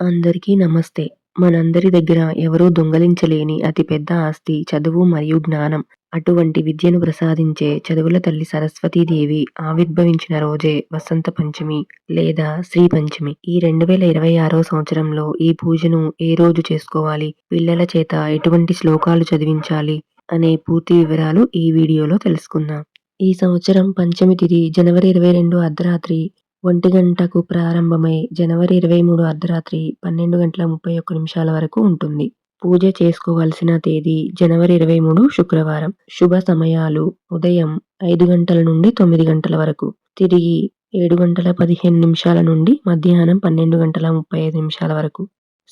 అందరికీ నమస్తే. మనందరి దగ్గర ఎవరూ దొంగలించలేని అతిపెద్ద ఆస్తి చదువు మరియు జ్ఞానం. అటువంటి విద్యను ప్రసాదించే చదువుల తల్లి సరస్వతీదేవి ఆవిర్భవించిన రోజే వసంత పంచమి లేదా శ్రీ పంచమి. ఈ రెండు వేల ఇరవై ఆరో సంవత్సరంలో ఈ పూజను ఏ రోజు చేసుకోవాలి? పిల్లల చేత ఎటువంటి శ్లోకాలు చదివించాలి? అనే పూర్తి వివరాలు ఈ వీడియోలో తెలుసుకుందాం. ఈ సంవత్సరం పంచమి తిథి జనవరి ఇరవై రెండు అర్ధరాత్రి ఒంటి గంటకు ప్రారంభమై జనవరి ఇరవై మూడు అర్ధరాత్రి పన్నెండు గంటల ముప్పై ఒక్క నిమిషాల వరకు ఉంటుంది. పూజ చేసుకోవలసిన తేదీ జనవరి ఇరవై మూడు శుక్రవారం. శుభ సమయాలు. ఉదయం ఐదు గంటల నుండి తొమ్మిది గంటల వరకు. తిరిగి ఏడు గంటల పదిహేను నిమిషాల నుండి మధ్యాహ్నం పన్నెండు గంటల ముప్పై ఐదు నిమిషాల వరకు.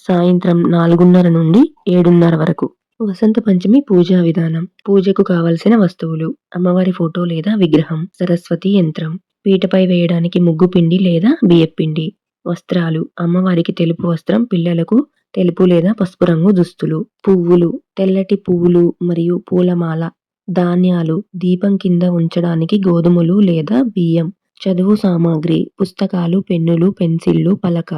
సాయంత్రం నాలుగున్నర నుండి ఏడున్నర వరకు. వసంత పంచమి పూజా విధానం. పూజకు కావలసిన వస్తువులు. అమ్మవారి ఫోటో లేదా విగ్రహం. సరస్వతి యంత్రం. పీటపై వేయడానికి ముగ్గు పిండి లేదా బియ్యపిండి వస్త్రాలు అమ్మవారికి తెలుపు వస్త్రం పిల్లలకు తెలుపు లేదా పసుపు రంగు దుస్తులు. పువ్వులు తెల్లటి పువ్వులు మరియు పూలమాల ధాన్యాలు దీపం కింద ఉంచడానికి గోధుమలు లేదా బియ్యం చదువు సామాగ్రి పుస్తకాలు పెన్నులు పెన్సిళ్ళు పలక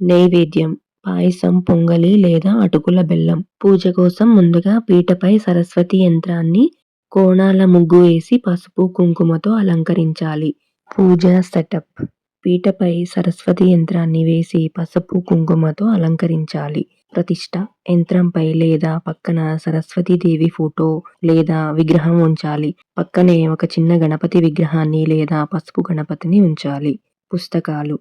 నైవేద్యం పాయసం పొంగలి లేదా అటుకుల బెల్లం. పూజ కోసం ముందుగా పీటపై సరస్వతి యంత్రాన్ని కోణాల ముగ్గు వేసి పసుపు కుంకుమతో అలంకరించాలి. పూజా సెటప్. పీటపై సరస్వతి యంత్రాన్ని వేసి పసుపు కుంకుమతో అలంకరించాలి. ప్రతిష్ట. యంత్రంపై లేదా పక్కన సరస్వతీదేవి ఫోటో లేదా విగ్రహం ఉంచాలి. పక్కనే ఒక చిన్న గణపతి విగ్రహాన్ని లేదా పసుపు గణపతిని ఉంచాలి. పుస్తకాలు.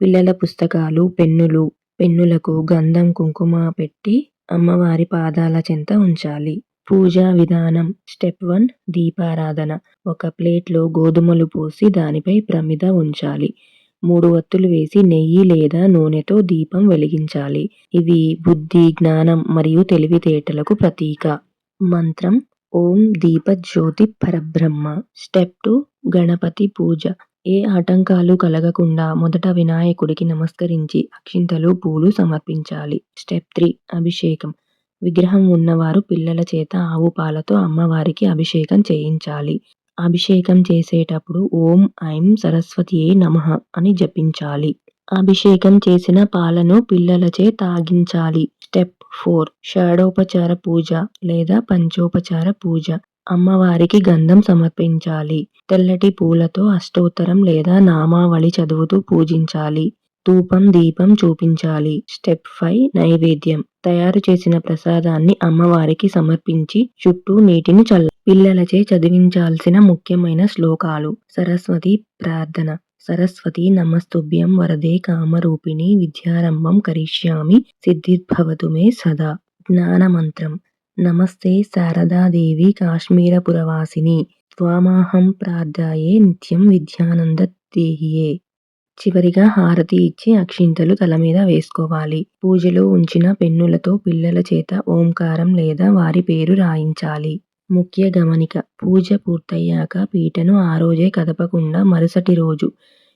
పిల్లల పుస్తకాలు పెన్నులు. పెన్నులకు గంధం కుంకుమ పెట్టి అమ్మవారి పాదాల చెంత ఉంచాలి. పూజా విధానం. స్టెప్ వన్ దీపారాధన. ఒక ప్లేట్లో గోధుమలు పోసి దానిపై ప్రమిద ఉంచాలి. మూడు వత్తులు వేసి నెయ్యి లేదా నూనెతో దీపం వెలిగించాలి. ఇవి బుద్ధి జ్ఞానం మరియు తెలివితేటలకు ప్రతీక. మంత్రం ఓం దీపజ్యోతి పరబ్రహ్మ. Step two Ganapati puja. ఏ ఆటంకాలు కలగకుండా మొదట వినాయకుడికి నమస్కరించి అక్షింతలు పూలు సమర్పించాలి. స్టెప్ త్రీ అభిషేకం. విగ్రహం ఉన్నవారు పిల్లల చేత ఆవు పాలతో అమ్మవారికి అభిషేకం చేయించాలి. అభిషేకం చేసేటప్పుడు ఓం ఐం సరస్వతియే నమః అని జపించాలి. అభిషేకం చేసిన పాలను పిల్లలచే తాగించాలి. స్టెప్ ఫోర్ షాడోపచార పూజ లేదా పంచోపచార పూజ. అమ్మవారికి గంధం సమర్పించాలి. తెల్లటి పూలతో అష్టోత్తరం లేదా నామావళి చదువుతూ పూజించాలి. ధూపం దీపం చూపించాలి. స్టెప్ ఫైవ్ నైవేద్యం. తయారు చేసిన ప్రసాదాన్ని అమ్మవారికి సమర్పించి చుట్టూ నీటిని చల్ల. పిల్లలచే చదివించాల్సిన ముఖ్యమైన శ్లోకాలు. సరస్వతి ప్రార్థన. సరస్వతి నమస్తుభ్యం వరదే కామరూపిణి విద్యారంభం కరిష్యామి సిద్ధిర్భవతు మే సదా. జ్ఞానమంత్రం. నమస్తే శారదాదేవి కాశ్మీరపురవాసిని. త్వామాహం ప్రార్థాయే నిత్యం విద్యానంద దేహియే. చివరిగా హారతి ఇచ్చి అక్షింతలు తల మీద వేసుకోవాలి. పూజలో ఉంచిన పెన్నులతో పిల్లల చేత ఓంకారం లేదా వారి పేరు రాయించాలి. ముఖ్య గమనిక పూజ పూర్తయ్యాక పీటను ఆ రోజే కదపకుండా మరుసటి రోజు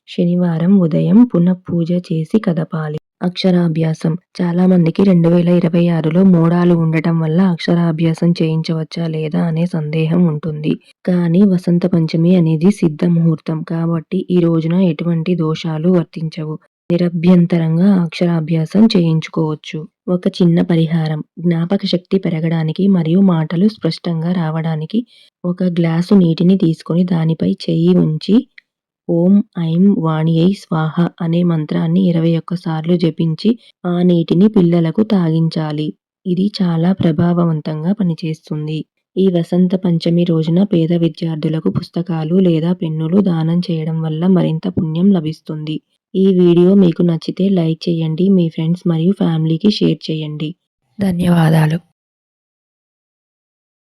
శనివారం ఉదయం పునఃపూజ చేసి కదపాలి. అక్షరాభ్యాసం. చాలా మందికి రెండు వేల ఇరవై ఆరులో మూడాలు ఉండటం వల్ల అక్షరాభ్యాసం చేయించవచ్చా లేదా అనే సందేహం ఉంటుంది. కానీ వసంత పంచమి అనేది సిద్ధ ముహూర్తం కాబట్టి ఈ రోజున ఎటువంటి దోషాలు వర్తించవు. నిరభ్యంతరంగా అక్షరాభ్యాసం చేయించుకోవచ్చు. ఒక చిన్న పరిహారం. జ్ఞాపక శక్తి పెరగడానికి మరియు మాటలు స్పష్టంగా రావడానికి ఒక గ్లాసు నీటిని తీసుకొని దానిపై చెయ్యి ఉంచి ఓం ఐం వాణియై స్వాహ అనే మంత్రాన్ని ఇరవై ఒక్కసార్లు జపించి ఆ నీటిని పిల్లలకు తాగించాలి. ఇది చాలా ప్రభావవంతంగా పనిచేస్తుంది. ఈ వసంత పంచమి రోజున పేద విద్యార్థులకు పుస్తకాలు లేదా పెన్నులు దానం చేయడం వల్ల మరింత పుణ్యం లభిస్తుంది. ఈ వీడియో మీకు నచ్చితే లైక్ చేయండి మీ ఫ్రెండ్స్ మరియు ఫ్యామిలీకి షేర్ చేయండి. ధన్యవాదాలు.